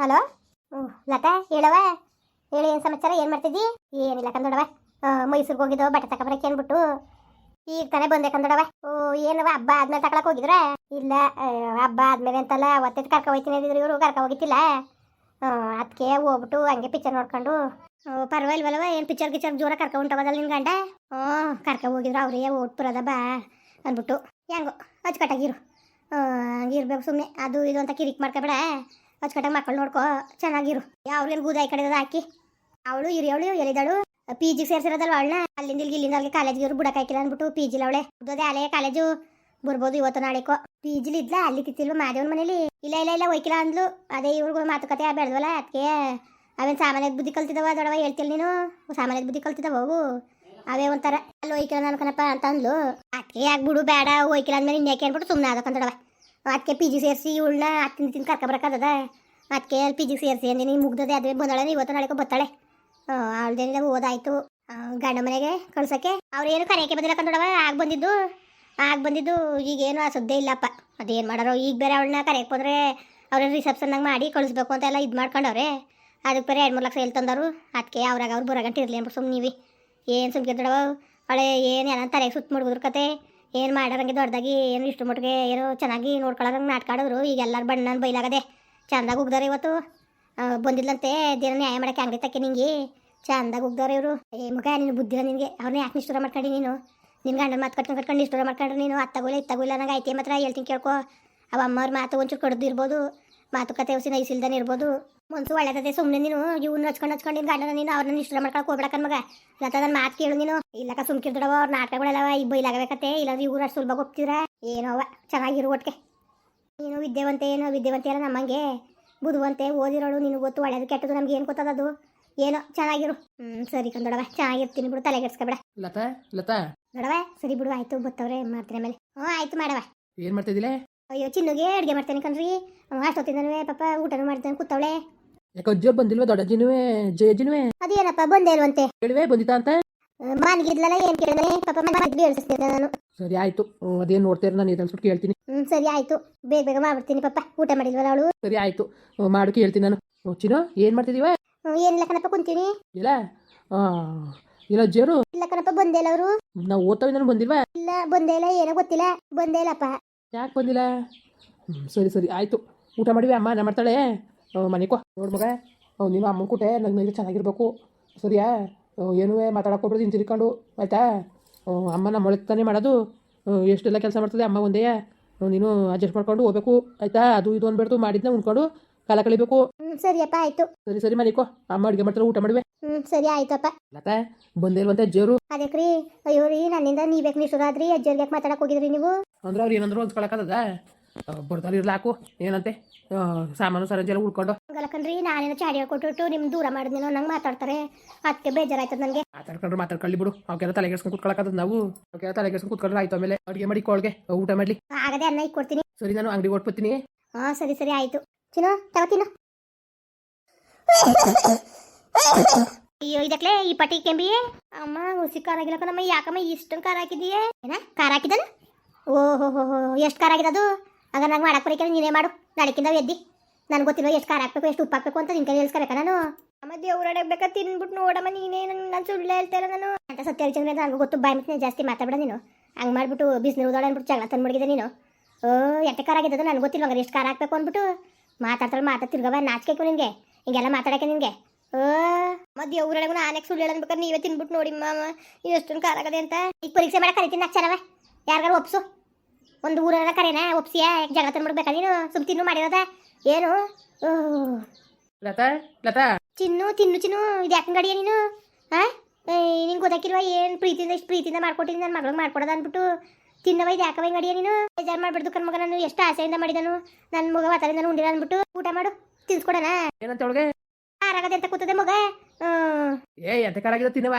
Hello? ಹ್ಞೂ ಲತಾ ಹೇಳವ ಹೇಳಿ, ಏನು ಸಮಾಚಾರ? ಏನು ಮಾಡ್ತಿದ್ದಿ? ಏನಿಲ್ಲ ಕಂದೊಡವ ಮೈಸೂರಿಗೆ ಹೋಗಿದ್ದು, ಬಟ್ಟೆ ತಗೊಬರಕ್ಕೆ ಅಂದ್ಬಿಟ್ಟು ಈಗ ತಾನೇ ಬಂದೆ ಕಂದೊಡವ ಓ ಏನವ ಹಬ್ಬ ಆದ್ಮೇಲೆ ತಗೊಳಕ್ ಹೋಗಿದ್ರ? ಇಲ್ಲ ಹಬ್ಬ ಆದ್ಮೇಲೆ ಅಂತಲ್ಲ, ಅವತ್ತೇ ಕರ್ಕ ಹೋಯ್ತೀನಿ ಅಂದಿದ್ರು ಇವರು, ಕರ್ಕ ಹೋಗಿತ್ತಿಲ್ಲ. ಅದಕ್ಕೆ ಹೋಗ್ಬಿಟ್ಟು ಹಂಗೆ ಪಿಕ್ಚರ್ ನೋಡ್ಕೊಂಡು. ಪರವಾಗಿಲ್ವಲ್ಲವ ಏನು ಪಿಕ್ಚರ್ ಗಿಚ್ಚರ್ ಜೋರ ಕರ್ಕ ಉಂಟವದಲ್ಲ ನಿನ್ ಗಂಡ? ಹ್ಞೂ ಕರ್ಕ ಹೋಗಿದ್ರು ಅವ್ರಿಗೆ ಓಟ್ ಬರೋದ ಬಾ, ಅಂದ್ಬಿಟ್ಟು. ಹೆಂಗೋ ಅಚ್ಚುಕಟ್ಟಾಗಿರು ಹಂಗಿರ್ಬೇಕು ಸುಮ್ಮನೆ ಅದು ಇದು ಅಂತ ಕಿರಿಕ್ ಮಾಡ್ಕೊಬೇಡ ಅಚ್ಚುಕಟ್ಟಾಗಿ ಮಕ್ಕಳು ನೋಡ್ಕೋ, ಚೆನ್ನಾಗಿರು. ಅವ್ರಿಗೇನು ಗೂದಾಯಿ ಕಡೆದ ಹಾಕಿ. ಅವಳು, ಹಿರಿಯವಳು ಎಲ್ಲಿದ್ದಾಳು ಪಿ ಜಿಗೆ ಸೇರಿಸಿರೋದಲ್ಲ ಅವಳನ್ನ ಅಲ್ಲಿಂದ ಇಲ್ಲಿ ಇಲ್ಲಿಂದ ಅಲ್ಲಿ ಕಾಲೇಜ್ಗೆ ಇವ್ರು ಹಾಕಿಲ್ಲ ಅಂದ್ಬಿಟ್ಟು ಪಿ ಜಿಲಿ ಅವಳೆ. ಅದೇ ಅಲೆ ಕಾಲೇಜು ಬರ್ಬೋದು ಇವತ್ತು ನಾಳೆಕೋ. ಪಿ ಜಿಲಿ ಇದ್ಲ? ಅಲ್ಲಿ ತಿತ್ತಿಲ್ವ ಮಾದೇವನ ಮನೇಲಿ? ಇಲ್ಲ ಇಲ್ಲ ಇಲ್ಲ ಒಯ್ಕಿಲ್ಲ ಅಂದ್ಲು. ಅದೇ ಇವ್ರಿಗೂ ಮಾತುಕತೆ ಬೆಳೆದ್ವಲ್ಲ ಅದಕ್ಕೆ ಅವೇನು ಸಾಮಾನ್ಯದ ಬುದ್ಧಿ ಕಲ್ತಿದವ ದೊಡವ ಹೇಳ್ತಿಲ್ಲ ನೀನು? ಸಾಮಾನ್ಯದ ಬುದ್ಧಿ ಕಲ್ತಿದವ ಅವು? ಅವೇ ಒಂಥರ. ಅಲ್ಲಿ ಒಯ್ಕಿಲ್ಲ ಅನ್ಕನಪ್ಪ ಅಂತ ಅಂದ್ಲು. ಅದಕ್ಕೆ ಬಿಡು ಬೇಡ ಒಯ್ಕಿಲ್ಲ ಅಂದ್ಮೇಲೆ ಇನ್ಯಾಕೆ ಅಂದ್ಬಿಟ್ಟು ಸುಮ್ಮನೆ ಅದಕ್ಕಂತಡವ ಅದಕ್ಕೆ ಪಿ ಜಿ ಸೇರಿಸಿ ಇವಳನ್ನ ಅತ್ತಿನ ತಿಂದು ಕರ್ಕೊಬರಕ್ಕಾಗದ ಅದಕ್ಕೆ ಅಲ್ಲಿ ಪಿ ಜಿ ಸೇರಿಸಿ ಅಂದಿನಿ ಮುಗ್ದದೆ ಅದೇ ಬಂದಾಳೆ ಇವತ್ತು ನಾಳೆಗೆ ಬತ್ತಾಳೆ. ಅವಳದೇನಿಲ್ಲ, ಓದಾಯಿತು. ಗಂಡ ಮನೆಗೆ ಕಳ್ಸೋಕ್ಕೆ. ಅವ್ರೇನು ಕರೆಯಕ್ಕೆ ಬಂದಿಲ್ಲ ಕಂದೊಡವ ಆಗ ಬಂದಿದ್ದು. ಆಗ ಬಂದಿದ್ದು, ಈಗೇನು ಆ ಸುದ್ದೇ ಇಲ್ಲಪ್ಪ. ಅದೇನು ಮಾಡೋರು, ಈಗ ಬೇರೆ ಅವಳನ್ನ ಕರೆಯಕ್ಕೆ ಬಂದರೆ ರಿಸೆಪ್ಷನ್ ರಿಸೆಪ್ಷನ್ನಾಗ ಮಾಡಿ ಕಳಿಸ್ಬೇಕು ಅಂತೆಲ್ಲ ಇದು ಮಾಡ್ಕೊಂಡವ್ರೆ. ಅದಕ್ಕೆ ಬೇರೆ ಎರಡು ಮೂರು ಲಕ್ಷ ಎಲ್ಲಿ ತಂದವರು? ಅದಕ್ಕೆ ಅವ್ರಾಗ ಅವ್ರು ಬರೋಗಂಟ ಇರಲಿ ಅಂದ್ಬಿಟ್ಟು ಸುಮ್ಮನೆ ಏನು ಸುಮ್ಕಿದ್ದಡವ ಅವಳೆ ಏನು ಏನಂತಾರೆ ಸುತ್ತ ಮುಡ್ಗುದ್ರ ಕತೆ. ಏನು ಮಾಡೋರಂಗೆ ದೊಡ್ಡದಾಗಿ ಏನು ಇಷ್ಟು ಮಟ್ಟಿಗೆ ಏನೋ ಚೆನ್ನಾಗಿ ನೋಡ್ಕೊಳ್ಳೋದಂಗೆ ನಾಟ್ಕಾಡಿದ್ರು ಈಗ ಎಲ್ಲರ ಬಣ್ಣನ ಬೈಲಾಗದೆ ಚಂದಾಗ ಉಗ್ದಾರೆ ಇವತ್ತು. ಬಂದಿದ್ಲಂತೆ ದಿನ ನ್ಯಾಯ ಮಾಡಕ್ಕೆ ಅಂಗಡಿ ತಕ್ಕೆ ನಿಂಗೆ ಚಂದಾಗಿ ಉಗ್ದಾರೆ ಇವರು. ಏ, ಮಗ ನಿನ್ನ ಬುದ್ಧಿ ನಿನಗೆ. ಅವ್ರನ್ನ ಯಾಕೆ ನಿಷ್ಠೂರ ಮಾಡ್ಕೊಂಡು ನೀನು? ನಿನ್ನ ಗಂಡನ ಮಾತು ಕಟ್ಕೊಂಡು ಕಟ್ಕೊಂಡು ನಿಷ್ಠೂರ ಮಾಡ್ಕೊಂಡ್ರೆ ನೀನು? ಅತ್ತಗೋಲ್ಲ ಇತ್ತಗೋಲ್ಲ ನಂಗೆ ಐತೆ ಮಾತ್ರ ಹೇಳ್ತೀನಿ ಕೇಳ್ಕೊ. ಅವ ಅಮ್ಮವ್ರ ಮಾತು ಒಂಚೂರು ಕಡ್ದು ಇರ್ಬೋದು. ಮಾತುಕತೆ ಉಸಿ ನೈಸಿಲ್ದಾನೆ ಇರ್ಬೋದು. ಮನ್ಸು ಒಳ್ಳೇದತೆ ಸುಮ್ಮನೆ ನೀನು ಇವ್ನ ಹಚ್ಕೊಂಡು ಹಚ್ಕೊಂಡು ಗಂಡನ ನೀನು ಅವ್ರನ್ನ ಇಷ್ಟ ಮಾಡ್ಕೊಳಕ್ ಹೋಗ್ಬೇಕನ್ ಮಗ. ಇಲ್ಲ ನನ್ನ ಮಾತು ಕೇಳು ನೀನು. ಇಲ್ಲಕ ಸುಮ್ಕಿರ್ದಡವ ಅವ್ರ ನಾಟಕಗಳೆಲ್ಲವ ಈ ಬೈಲಾಗಬೇಕತ್ತೆ ಇಲ್ಲಾಂದ್ರೆ ಇವ್ರು ಅಷ್ಟು ಸುಲಭ ಒಪ್ತಿದ್ರ ಏನೋ ಅವ ಚೆನ್ನಾಗಿರು ಒಟ್ಟಿಗೆ ನೀನು ವಿದ್ಯಾವಂತೆ ಏನೋ ವಿದ್ಯಾವಂತೆ ಅಲ್ಲ ನಮ್ಮಂಗೆ. ಬುದ್ಧಿವಂತೆ ಓದಿರೋಳು ನಿನಗೆ ಗೊತ್ತು ಒಳ್ಳೇದು ಕೆಟ್ಟದು ನಮ್ಗೆ ಏನು ಗೊತ್ತದದು ಏನೋ ಚೆನ್ನಾಗಿರು. ಹ್ಞೂ ಸರಿ ಕಂದೊಡವ ಚೆನ್ನಾಗಿರ್ತೀನಿ ಬಿಡು ತಲೆಗೆಡ್ಸ್ಕೊಬೇಡ ಲತಾ ಲತಾ. ನೋಡವ ಸರಿ ಬಿಡು ಆಯ್ತು ಬತ್ತವ್ರೆ ಮಾಡ್ತೀನಿ ಮೇಲೆ ಹ್ಞೂ ಆಯ್ತು ಮಾಡವ ಏನು ಮಾಡ್ತಿದ್ದಿಲ್ಲ ಅಯ್ಯೋ ಚಿನ್ನಗೆ ಅಡುಗೆ ಮಾಡ್ತಾನೆ ಕಣ್ರಿ. ಅಷ್ಟೊತ್ತಿಂದನೂ ಪಾಪ ಊಟ ಮಾಡ್ತಾನೆ ಕೂತವಳೆ. ಯಾಕೆ ಅಜ್ಜಿಯವ್ರು ಬಂದಿಲ್ವ? ದೊಡ್ಡ ಅಜ್ಜಿನುವೆ ಜಯಜ್ಜಿನುವೆ ಅದೇನಪ್ಪ ಬಂದೇ ಇಲ್ವಂತೆ. ಹೇಳಿವೆ ಬಂದಿತಾ ಅಂತ? ಮನೆಗಿದ್ಲಲ್ಲ ಏನು ಕೇಳಿದ್ರೆ ಪಾಪ ಮನೆಗೆ ನಾನು. ಸರಿ ಆಯ್ತು. ಅದೇನು ನೋಡ್ತೀರ ನಾನು ಇದನ್ನು ಸುಟ್ಟು ಕೇಳ್ತೀನಿ. ಹ್ಞೂ ಸರಿ ಆಯ್ತು. ಬೇಗ ಬೇಗ ಮಾಡ್ಬಿಡ್ತೀನಿ ಪಾಪ. ಊಟ ಮಾಡಿಲ್ವಲ್ಲ ಅವಳು? ಸರಿ ಆಯ್ತು. ಮಾಡು ಕೇಳ್ತೀನಿ ನಾನು. ಹ್ಞೂ, ಏನ್ ಏನು ಏನ್ ಏನಿಲ್ಲ ಕಣಪ್ಪ ಕುಂತೀನಿ. ಇಲ್ಲ? ಇಲ್ಲ ಅಜ್ಜಿಯವರು? ಇಲ್ಲ ಕಣಪ್ಪ ಬಂದೇ ಇಲ್ಲ ಅವರು. ನಾವು ಓದ್ತಾವೆ ನಾನು ಬಂದಿಲ್ವಾ? ಇಲ್ಲ ಬಂದೇ ಇಲ್ಲ ಏನೋ ಗೊತ್ತಿಲ್ಲ. ಬಂದೇ ಇಲ್ಲಪ್ಪ. ಯಾಕೆ ಬಂದಿಲ್ಲ? ಸರಿ ಸರಿ ಆಯಿತು. ಊಟ ಮಾಡಿವೆ ಅಮ್ಮ? ನಾನು ಮಾಡ್ತಾಳೆ. ಮನೆಕೋ ನೋಡು ಮಗ. ನಿಮ್ಮ ನೀನು ಅಮ್ಮನ ಕೂಟೆ ನನ್ನ ಮೇಲೆ ಚೆನ್ನಾಗಿರ್ಬೇಕು. ಸರಿಯಾ? ಏನೂ ಮಾತಾಡಕ್ಕೆ ಹೋಗ್ಬಿಡ್ದು ಹಿಂಗೆ ತಿರ್ಕೊಂಡು. ಆಯಿತಾ? ಅಮ್ಮ ನಮ್ಮ ಒಳಗೆ ತಾನೇ ಮಾಡೋದು. ಎಷ್ಟೆಲ್ಲ ಕೆಲಸ ಮಾಡ್ತದೆ ಅಮ್ಮ ಒಂದೇ. ನೀನು ಅಡ್ಜಸ್ಟ್ ಮಾಡ್ಕೊಂಡು ಹೋಗ್ಬೇಕು. ಆಯಿತಾ? ಅದು ಇದು ಅಂದ್ಬಿಡ್ತು ಮಾಡಿದ್ನ ಉಂಡ್ಕೊಂಡು ಕಾಲ ಕಳಿಬೇಕು. ಸರಿಯಪ್ಪ ಆಯ್ತು. ಸರಿ ಸರಿ ಮನೆಕೋ ಅಮ್ಮ ಅಡುಗೆ ಮಾಡ್ತಾರೆ ಊಟ ಮಾಡುವೆ. ಹ್ಞೂ ಸರಿ ಆಯ್ತಪ್ಪ. ಲತಾ ಬಂದಿಲ್ವಂತೆ ಅಜ್ಜಿಯವರು? ಅದಕ್ಕೆ ರೀ ಅಯ್ಯೋ ರೀ ನನ್ನಿಂದ ನೀಬೇಕು ಆದ್ರಿ? ಅಜ್ಜರ್ಗೆ ಯಾಕೆ ಮಾತಾಡಕ್ಕೆ ಹೋಗಿದ್ರಿ ನೀವು? ಅಂದ್ರೆ ಅವ್ರು ಏನಂದ್ರು ಹೊಂದ್ಕೊಳಕ್ಕದ ಬರ್ತಾರೆ ಇರ್ಲಾಕು ಏನಂತೆ? ಸಾಮಾನು ಸರಂಜೆಲ್ಲ ಉಳ್ಕೊಂಡು. ಹಂಗಲ್ಲ ಕಣ್ರಿ ನಾನೇನೋ ಚಾಡಿ ಕೊಟ್ಟು ನಿಮ್ ದೂರ ಮಾಡಿದ್ನೇನೋ ನಂಗೆ ಮಾತಾಡ್ತಾರೆ. ಅದಕ್ಕೆ ಬೇಜಾರಾಯ್ತದ ನನಗೆ. ಮಾತಾಡ್ಕೊಂಡ್ರೆ ಮಾತಾಡ್ಕೊಳ್ಳಿ ಬಿಡು. ಅವಕ್ಕೆಲ್ಲ ತಲೆ ಕೆಡ್ಸ್ಕೊಂಡು ಕುತ್ಕೊಳಕದ ನಾವು. ಅವಕ್ಕೆಲ್ಲ ತಲೆ ಕೆಡ್ಸ್ಕೊಂಡು ಕುತ್ಕೊಂಡ್ರೆ ಆಯ್ತು ಆಮೇಲೆ. ಅಡುಗೆ ಮಾಡಿ ಕೋಳ್ಗೆ ಊಟ ಮಾಡ್ಲಿ. ಆಗದೆ ಅನ್ನ ಇಕ್ಕೊಡ್ತೀನಿ ಸರಿ ನಾನು ಅಂಗಡಿ ಓಡ್ಬತ್ತೀನಿ ಹಾಂ ಸರಿ ಸರಿ ಆಯ್ತು. ಚಿನ್ನು ತಗೋತೀನ ಅಯ್ಯೋ ಇದಕ್ಲೆ ಈ ಪಟಿ ಕೆಂಬಿ. ಅಮ್ಮ ಹುಸಿ ಖಾರ ಆಗಿಲ್ಲ ಕಣಮ್ಮ ಯಾಕಮ್ಮ ಇಷ್ಟೊಂದು ಖಾರ ಹಾಕಿದೀಯೇ ಏನ ಖಾರ ಹಾಕಿದನು ಓಹೋ ಹೋ ಹೋ ಎಷ್ಟು ಖಾರ ಆಗಿದೆ ಅದು? ಆಗ ನಂಗೆ ಮಾಡಕ್ಕೆ ಬರೀಕೆ ನೀನೇ ಮಾಡು. ನಾಳೆಕಿಂದ ಎದ್ದಿ. ನನಗೆ ಗೊತ್ತಿಲ್ಲ ಎಷ್ಟು ಖಾರ ಹಾಕ್ಬೇಕು ಎಷ್ಟು ಉಪ್ಪು ಹಾಕ್ಬೇಕು ಅಂತ ನಿನ್ ಕೈ ಹೇಳ್ಸ್ಕೊಬೇಕಾ ನಾನು? ಅಮ್ಮ ದೇವ್ರಡೆ ಬೇಕಾ ತಿನ್ಬಿಟ್ಟು ನೋಡಮ್ಮ ನೀನೇ ನಾನು ಸುಳ್ಳು ಹೇಳ್ತಾ ಇಲ್ಲ ನಾನು. ಅಂತ ಸತ್ಯ ಹೇಳ್ಚಂದ್ರೆ ನನಗೆ ಗೊತ್ತು ಬಾಯ್ ಮತ್ತೆ ಜಾಸ್ತಿ ಮಾತಾಡ್ಬೇಡ ನೀನು. ಹಂಗೆ ಮಾಡಿಬಿಟ್ಟು ಬಿಸಿನೀರು ಉದಾಳ ಅಂದ್ಬಿಟ್ಟು ಜಗಳ ತಂದು ಮಡಗಿದೆ ನೀನು. ಓ ಎಟ್ಟೆ ಖಾರ ಆಗಿದ್ದದು ನನಗೆ ಗೊತ್ತಿಲ್ಲ ಹಂಗಾರೆ ಎಷ್ಟು ಖಾರ ಹಾಕ್ಬೇಕು ಅಂದ್ಬಿಟ್ಟು. ಮಾತಾಡ್ತಾಳೆ ಮಾತಾ ತಿರ್ಗವ ನಾಚಿಕೆಕು ನಿನಗೆ. ಹಿಂಗೆಲ್ಲ ಮಾತಾಡಕ್ಕೆ ನಿನಗೆ. ಓ. ಮತ್ತು ಊರೊಳಗೂ ನಾನೇ ಸುಳ್ಳು ಹೇಳೋದ್ಬೇಕಾದ್ರೆ ನೀವೇ ತಿನ್ಬಿಟ್ಟು ನೋಡಿ ಮಾಮ. ಎಷ್ಟೊಂದು ಖಾರ ಆಗದೆ ಅಂತ. ಈಗ ಪರೀಕ್ಷೆ ಮಾಡಕ್ಕೆ ಕರಿತೀನಿ ಅಕ್ಷರವೇ ಯಾರಿಗಾರು ಒಪ್ಸು. ಒಂದು ಊರನ್ನ ಕರೆನಾ ಒಪ್ಸಿಯ? ಜಗಳ ತಂದ್ಬಿಡ್ಬೇಕಾ ನೀನು? ಸುಮ್ ತಿನ್ನು ಮಾಡಿರೋದ? ಏನು? ಲತಾ ಲತಾ. ಚಿನ್ನು ತಿನ್ನು ಚಿನ್ನು ಇದು ಯಾಕೆ ಗಡಿಯ ನೀನು? ಹಾ ನಿಂಗೆ ಗೊತ್ತಾಕಿಲ್ವ ಏನು ಪ್ರೀತಿಯಿಂದ ಇಷ್ಟು ಪ್ರೀತಿಯಿಂದ ಮಾಡ್ಕೊಟ್ಟಿದ್ದೀನಿ ನನ್ನ ಮಗಳಿಗೆ ಮಾಡ್ಕೊಡೋದ ಅಂದ್ಬಿಟ್ಟು. ತಿನ್ನವ ಇದು ಯಾಕವ ಹಿಂಗೆ ಅಡಿಯ ನೀನು? ಬೇಜಾರು ಮಾಡ್ಬಿಡ್ದು ಕಣ್ ಮಗ ನಾನು ಎಷ್ಟು ಆಸೆಯಿಂದ ಮಾಡಿದನು. ನನ್ನ ಮಗ ವಾತಾರಿಂದ ಉಂಡಿರ ಅಂದ್ಬಿಟ್ಟು ಊಟ ಮಾಡು ತಿನ್ಸ್ಕೊಡೋಣ. ಏನಂತ ಒಳಗೆ ಆರಾಗದೆ ಅಂತ ಕೂತದೆ ಮಗ. ಏ ಎಂತ ಕಾರಾಗಿದ ತಿನ್ನವ?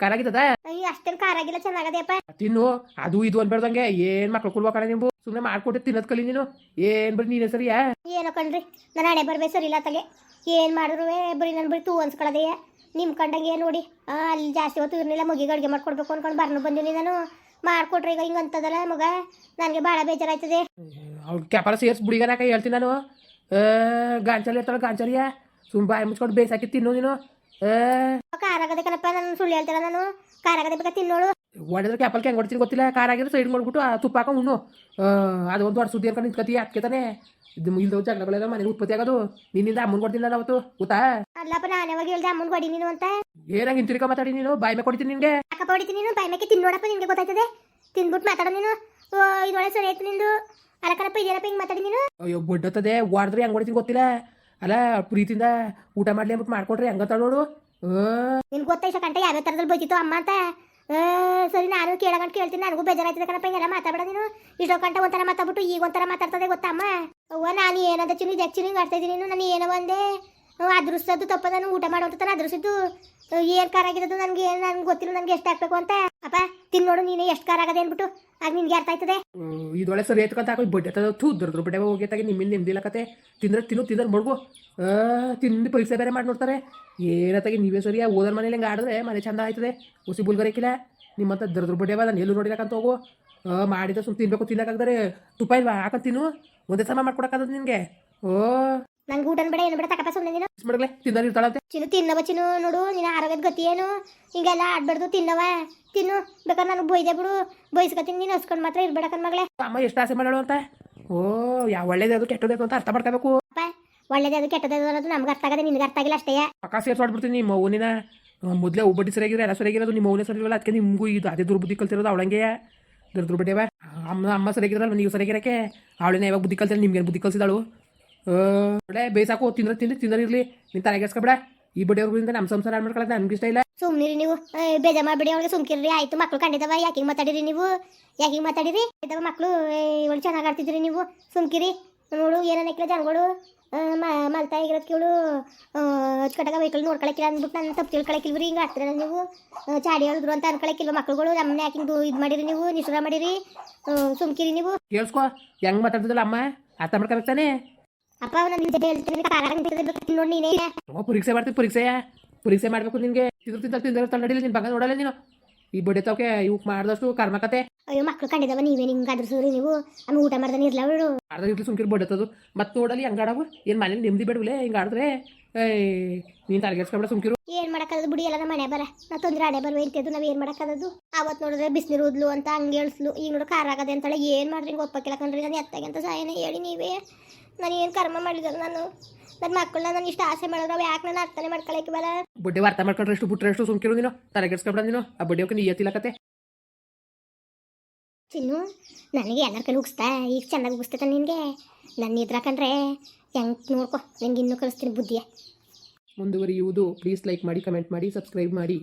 ಕಾರಾಗಿದ್ದದ ಅಯ್ಯೋ ಅಷ್ಟೇನು ಖಾರಾಗಿಲ್ಲ ಚೆನ್ನಾಗದೆಯಪ್ಪ. ತಿನ್ನು. ಅದು ಇದು ಅನ್ಬೇಡ್ದಂಗೆ. ಏನ್ ಮಕ್ಳು ಕುಲ್ವ ಕಣ ನೀವು ಸುಮ್ಮನೆ ಮಾಡ್ಕೊಟ್ಟು ತಿನ್ನೋದ್ ಕಲಿ ನೀನು. ಏನ್ ಬರೀ ನೀನೇ ಸರಿಯಾ? ಏನೋ ಕಣ್ರಿ ನನ್ನ ಹಣೆ ಬರ್ಬೇಕು ಸರಿ ಇಲ್ಲ ತಗೆ ಏನ್ ಮಾಡಿದ್ರು ಬರೀ ನಾನು ಬರೀ ತೂ ಅನ್ಸ್ಕೊಳ್ಳೋದೆಯ? ನಿಮ್ಮ ಕಂಡಂಗೆ ನೋಡಿ? ಅಲ್ಲಿ ಜಾಸ್ತಿ ಹೊತ್ತು ಇರಲಿಲ್ಲ ಮುಗಿಗೆ ಅಡುಗೆ ಮಾಡ್ಕೊಡ್ಬೇಕು ಅನ್ಕೊಂಡು ಬರ್ನು ಬಂದಿನಿ ನಾನು. ಮಾಡ್ಕೊಟ್ರೆ ಈಗ ಹಿಂಗೆ ಅಂತದಲ್ಲ ಮಗ. ನನಗೆ ಭಾಳ ಬೇಜಾರಾಯ್ತದೆ. ಅವ್ಳ ಕ್ಯಾಪಾರ ಸೇರ್ಸ್ ಬುಡಿಗನಾಕ ಹೇಳ್ತೀನಿ ನಾನು. ಗಾಂಚಲಿ ಇರ್ತಾಳೆ ಗಾಂಚಲಿಯ? ಸುಮ್ ಬಾಯಿ ಮುಚ್ಕೊಂಡು ಬೇಸಾಕಿ ತಿನ್ನು ನೀನು ಏ ಖಾರ ಆಗದೆ ಕಣಪ್ಪ ನಾನು ಸುಳ್ಳು ಹೇಳ್ತಾರ ನಾನು? ಖಾರ ಆಗದೆ ಬೇಕಾ ತಿನ್ನೋಳು? ಒಡೆದ್ರೆ ಕ್ಯಾಪಲ್ ಹೆಂಗೆ ಹೊಡ್ತೀನಿ ಗೊತ್ತಿಲ್ಲ? ಕಾರ್ ಆಗಿದ್ರೆ ಸೈಡ್ ಮಾಡ್ಬಿಟ್ಟು ಆ ತುಪ್ಪ ಹಾಕೊಂಡು ಉಣ್ಣು. ಅದು ಒಂದು ದೊಡ್ಡ ಸುದ್ದಿ ಅನ್ಕೊಂಡು ನಿಂತ್ಕತಿ ಅದಕ್ಕೆ ತಾನೇ. ಇದು ಇಲ್ದವು ಜಗಳಗಳೆಲ್ಲ ಮನೆಗೆ ಉತ್ಪತ್ತಿ ಆಗೋದು. ನಿನ್ನಿಂದ ಅಮ್ಮನ್ ಕೊಡ್ತೀನಿ ನಾನು ಅವತ್ತು ಗೊತ್ತಾ? ಅಲ್ಲಪ್ಪ ನಾನು ಯಾವಾಗ ಹೇಳ್ದೆ ಅಮ್ಮನ್ ಕೊಡಿ ನೀನು ಅಂತ? ಏನಾಗ ಹಿಂತಿರಿಕ ಮಾತಾಡಿ ನೀನು? ಬಾಯಿ ಮೇಲೆ ಕೊಡ್ತೀನಿ ನಿನಗೆ. ಅಕ್ಕಪ್ಪ ಹೊಡಿತೀನಿ ನೀನು? ಬಾಯಿ ಮೇಕೆ ತಿನ್ನೋಡಪ್ಪ ನಿನ್ಗೆ ಗೊತ್ತಾಯ್ತದೆ. ತಿನ್ಬಿಟ್ಟು ಮಾತಾಡೋ ನೀನು. ಓ ಇದೊಳೆ ಸರಿ ಆಯ್ತು ನಿಂದು. ಅಲ್ಲ ಕಣಪ್ಪ ಇದೇನಪ್ಪ ಹಿಂಗೆ ಮಾತಾಡಿ ನೀನು? ಅಯ್ಯೋ ಬೊಡ್ಡತ್ತದೆ ಹೊಡೆದ್ರೆ ಹೆಂಗೆ ಹೊಡಿತೀನಿ ಗೊತ್ತಿಲ್ಲ. ಅಲ್ಲ ಪ್ರೀತಿಯಿಂದ ಊಟ ಮಾಡ್ಲಿ ಅಂದ್ಬಿಟ್ಟು ಮಾಡ್ಕೊಡ್ರಿ ಹೆಂಗತ್ತ ನೋಡು. ನಿನ್ ಗೊತ್ತಾಯ್ತು ಕಂಟ ಯಾವ ಥರದಲ್ಲಿ ಬೈತಿತ್ತು ಅಮ್ಮ ಅಂತ? ಸರಿ ನಾನು ಕೇಳಗಂಟ ಕೇಳ್ತೀನಿ, ನನಗೂ ಬೇಜಾರಾಯ್ತದೆ ಕಣಪ್ಪ, ಹಿಂಗೆಲ್ಲ ಮಾತಾಡ ನೀನು. ಇಷ್ಟೋ ಕಂಟ ಒಂಥರ ಮಾತಾಡ್ಬಿಟ್ಟು ಈಗ ಒಂಥರ ಮಾತಾಡ್ತದೆ ಗೊತ್ತಮ್ಮ ಅವ್ವ, ನಾನು ಏನಂತ ಚಿನ್ನು ಇದು ಚಿನ್ನು ಆಡ್ತಾ ಇದ್ದೀನಿ ನಾನು ಏನೋ ಒಂದೇ. ಅದೃಷ್ಟದ್ದು ತಪ್ಪ ನಾನು ಊಟ ಮಾಡೋಂತ ತಾನು ಅದೃಷ್ಟದ್ದು. ಏನು ಖಾರ ಆಗಿರೋದು ನನಗೆ ಏನು ನನ್ಗೆ ಗೊತ್ತಿಲ್ಲ ನನಗೆ ಎಷ್ಟು ಹಾಕ್ಬೇಕು ಅಂತ. ಅಪ್ಪ, ತಿನ್ ನೋಡು, ನೀನು ಎಷ್ಟು ಖಾರ ಆಗದೆ ಅಂದ್ಬಿಟ್ಟು ಆಗ ನಿನ್ಗೆ ಅರ್ಥ ಆಯ್ತದೆ. ಇದೊಳೆ ಸರಿ ಎತ್ಕೊಂತ ಹಾಕಿ ಬಡ್ಡೆ ತದ ಥೂ, ದೊಡ್ಡ ಬಡ್ಡೆ ಹೋಗಿತ್ತಾಗೆ ನಿಮ್ಮಿಂದ ನಿಮ್ದಿಲ್ಲ ಕತೆ. ತಿಂದ್ರೆ ತಿನ್ನು, ತಿಂದ್ರೆ ಮಡ್ಗು. ತಿಂದು ಪರೀಕ್ಷೆ ಬೇರೆ ಮಾಡಿ ನೋಡ್ತಾರೆ. ಏನತ್ತಾಗಿ ನೀವೇ ಸರಿ ಓದೋರ್ ಮನೇಲಿ ಹಿಂಗೆ ಆಡಿದ್ರೆ ಮನೆ ಚಂದ ಆಯ್ತದೆ. ಹುಸಿ ಬುಲ್ಗರಿಕಿಲ್ಲ ನಿಮ್ಮಂತ ದರದ್ರ ಬಡ್ಡೆ ನಾನು ಎಲ್ಲೂ ನೋಡಿರಕಂತ ಹೋಗು ಮಾಡಿದ ಸುಮ್ಮನೆ ತಿನ್ಬೇಕು, ತಿನ್ನಕ್ಕಾಗ್ದರೆ. ತುಪ್ಪ ಇಲ್ವಾ ಹಾಕಂತ ತಿನ್ನು. ಒಂದೇ ಸಮ ಮಾಡ್ಕೊಡಕ್ಕಾಗದು ನಿನಗೆ. ಓ. ನಂಗೆ ಊಟ ಬೇಡ ಏನು ಬೇಡ ತಕಪ್ಪ ಸುಮ್ಮನೆ ನೀನು. ಮಿಸ್ ಮಾಡಗ್ಲೆ ತಿಂದಾರ ಇರ್ತಾಳಂತೆ? ಚಿನ್ನು ತಿನ್ನವ ಚಿನ್ನು ನೋಡು ನಿನ್ನ ಆರೋಗ್ಯದ ಗತಿ ಏನು? ಹಿಂಗೆಲ್ಲ ಆಡ್ಬಾರ್ದು ತಿನ್ನವ ತಿನ್ನು ಬೇಕಾದ್ರೆ ನಾನು ಬೊಯ್ದೆ ಬಿಡು. ಬೈಸ್ಕೊತೀನಿ ನೀನು ಹಸ್ಕೊಂಡು ಮಾತ್ರ ಇರ್ಬೇಡ ಮಗಳೇ. ಅಮ್ಮ ಎಷ್ಟು ಆಸೆ ಮಾಡೋಳು ಅಂತ? ಓ ಯಾವ ಒಳ್ಳೇದು ಅದು ಕೆಟ್ಟದ್ದು ಅಂತ ಅರ್ಥ ಮಾಡ್ಕೋಬೇಕು. ಅಪ್ಪ ಒಳ್ಳೇದು ಕೆಟ್ಟದ್ದು ಅನ್ನೋದು ನಮ್ಗೆ ಅರ್ಥ ಆಗದೆ ನಿನ್ಗೆ ಅರ್ಥ ಆಗಿಲ್ಲ ಅಷ್ಟೇ. ಪಕ್ಕ ಸೇರ್ಸಾಡ್ಬಿಡ್ತೀನಿ ನಿಮ್ಮ ಮೌನಿನ ಮೊದಲೇ ಒಬ್ಬಟ್ಟಿ ಸರಿಯಾಗಿರೋ ಎಲ್ಲ ಸರಿಯಾಗಿರೋದು ನಿಮ್ಮ ಮೌನೇ ಸರಿಯಿಲ್ಲ ಅದಕ್ಕೆ ನಿಮಗೂ ಇದು ಅದೇ ದುರ್ಬುದ್ಧಿ ಕಲ್ತಿರೋದು ಅವಳಂಗೆ. ದುರ್ದುರ್ಬಿಟ್ಟೇವ ಅಮ್ಮ ಅಮ್ಮ ಸರಿಯಾಗಿರಲ್ಲ ನೀವು ಸರಿಯಾಗಿರಕ್ಕೆ ಅವಳನ್ನ ಯಾವಾಗ ಬುದ್ಧಿ ಕಲ್ತಿಲ್ಲ ನಿಮ್ಗೆ ಬುದ್ಧಿ ಕಲ್ಸಿದಾಳು ಒಳ್ಳೆ ಬೇಸಾಕು ತಿಂದ್ರೆ ತಿಂದು ತಿಂದ್ರೆ ಇರಲಿ. ನಿನ್ನ ತಲೆಗೆಸ್ಕೊಬೇಡ ಈ ಬಡ್ಡೆಯವ್ರಿಂದ ನಮ್ಮ ಸಂಸಾರ ಮಾಡ್ಕೊಳ್ಳೋದು ನಮ್ಗೆ ಇಷ್ಟ ಇಲ್ಲ. ಸುಮ್ನಿರಿ ನೀವು. ಬೇಜಾರ್ ಮಾಡ್ಬಿಡಿ ಅವಳಿಗೆ ಸುಮ್ಕಿರ್ರಿ. ಆಯ್ತು ಮಕ್ಳು ಕಂಡಿದವ. ಯಾಕೆ ಮಾತಾಡಿರಿ ನೀವು? ಯಾಕೆ ಹಿಂಗೆ ಮಾತಾಡಿರಿ? ಇದಾವ ಮಕ್ಕಳು ಇವಳು ಚೆನ್ನಾಗಿ ಆಡ್ತಿದ್ರಿ ನೀವು. ಸುಮ್ಕಿರಿ. ನೋಡು ಏನನ್ನಕ್ಕಿಲ್ಲ ಜನಗಳು ಮಲ್ತಾ ಇರೋದ್ ಕೇಳು. ಅಚ್ಚುಕಟ್ಟಾಗ ವೆಹಿಕಲ್ ನೋಡ್ಕೊಳಕಿಲ್ಲ ಅಂದ್ಬಿಟ್ಟು ನನ್ನ ತಪ್ಪು ರೀ ಹಿಂಗೆ ಆಡ್ತೀರ ನೀವು? ಚಾಡಿ ಹೇಳಿದ್ರು ಅಂತ ಅನ್ಕೊಳಕಿಲ್ವ ಮಕ್ಳುಗಳು? ನಮ್ಮನ್ನ ಯಾಕೆ ಇದು ಮಾಡಿರಿ ನೀವು? ನಿಶ್ರ ಮಾಡಿರಿ. ಸುಮ್ಕಿರಿ ನೀವು. ಕೇಳಿಸ್ಕೊ. ಹೆಂಗ್ ಮಾತಾಡ್ತಿದ್ದಲ್ಲ ಅಮ್ಮ? ಅರ್ಥ ಮಾಡ್ಕೊಬೇಕು ತಾನೇ? ಅಪ್ಪ ನಾನು ನಿನ್ ಜೊತೆ ಹೇಳ್ತೀನಿ ನೋಡಿ ನೀನೇ. ಓ ಪರೀಕ್ಷೆ ಮಾಡ್ತೀವಿ ಪರೀಕ್ಷೆಯ ಪರೀಕ್ಷೆ ಮಾಡಬೇಕು ನಿನಗೆ. ತಿಂದ್ರ ತಿಂತ ತಿಂದ್ರೆ ತಳ್ಳಡಿಲ್ಲ ನಿನ್ನ ಬಂಗ ನೋಡಲ್ಲ ನೀನು. ಈ ಬಡ್ಡೆ ತವಕೆ ಇವ್ ಮಾಡಿದಷ್ಟು ಕರ್ಮಕತೆ ಅಯ್ಯೋ ಮಕ್ಳು ಕಂಡಿದವ ನೀವೇ ನಿಂಗೆ ಅದ್ರಸೂರಿ ನೀವು. ಆಮೇಲೆ ಊಟ ಮಾಡ್ದಾನೆ ಇರ್ಲ ಅವಳು. ಅರ್ಧ ಇರ್ಲಿ ಸುಮ್ಕಿರ್ ಬಡ್ಡತ್ತದು ಮತ್ತೆ ನೋಡಲಿ ಹಂಗಾಡವು. ಏನು ಮನೇಲಿ ನೆಮ್ಮದಿ ಬೇಡವಿಲ್ಲ ಹಿಂಗೆ ಆಡಿದ್ರೆ ಏಯ್ ನೀನು ಸುಮ್ಕಿರು. ಏನ್ ಮಾಡಕ್ಕಾಗದು ಬಿಡಿ ಎಲ್ಲ ಮನೆ ಬರ ನಾ ತೊಂದ್ರೆ ಅಡೆ ಬರ್ವ ಅಂತಿದ್ದು ನಾವ್ ಏನ್ ಮಾಡಕ್ಕಾಗದು ಅವತ್ ನೋಡಿದ್ರೆ ಬಿಸಿನೀರು ಉದ್ಲು ಅಂತ ಹಂಗೆ ಹೇಳ್ಸ್ಲು. ಈಗ ನೋಡು ಖಾರ ಆಗದೆ ಅಂತಾಳೆ ಏನ್ ಮಾಡ್ರಿ ಒಪ್ಪಕ್ಕಿಲ್ಲ ಕಣ್ರಿ ನಾನು ಎತ್ತಾಗೆ ಅಂತ ಸಾಯನೇ ಹೇಳಿ ನೀವೇ. ನಾನು ಏನ್ ಕರ್ಮ ಮಾಡಿದ್ರು ನಾನು? ನನ್ನ ಮಕ್ಕಳನ್ನ ನಾನು ಇಷ್ಟ ಆಸೆ ಮಾಡಿದ್ರೆ ಅವ್ ಯಾಕೆ ನಾನು ಅರ್ಥನೆ ಮಾಡ್ಕೊಳಕ್ಕೆ ಬರ ಬುಡ್ಡಿ ಅರ್ಥ ಮಾಡ್ಕೊಂಡ್ರೆ ಎಷ್ಟು ಬಿಟ್ರೆ ಎಷ್ಟು ಸುಮ್ಕಿರು ನೀನು. ನೀನು. ಆ ಬುಡ್ಡಿ ಹೋಗಿ ನೀಯತ್ತಿಲ್ಲ ಕತೆ. ಚಿನ್ನು ನನಗೆ ಎಲ್ಲರ ಕೈಲಿ ಈಗ ಚೆನ್ನಾಗಿ ಉಗಿಸ್ತೈತ ನಿನಗೆ. ನನ್ನ ಇದ್ರ ಕಂಡ್ರೆ ಹೆಂಗೆ ನೋಡ್ಕೊ ನಿನ್ಗೆ ಇನ್ನೂ ಕಲಿಸ್ತೀನಿ ಬುದ್ಧಿಯ. ಮುಂದುವರಿಯುವುದು ಪ್ಲೀಸ್ ಲೈಕ್ ಮಾಡಿ ಕಮೆಂಟ್ ಮಾಡಿ ಸಬ್ಸ್ಕ್ರೈಬ್ ಮಾಡಿ.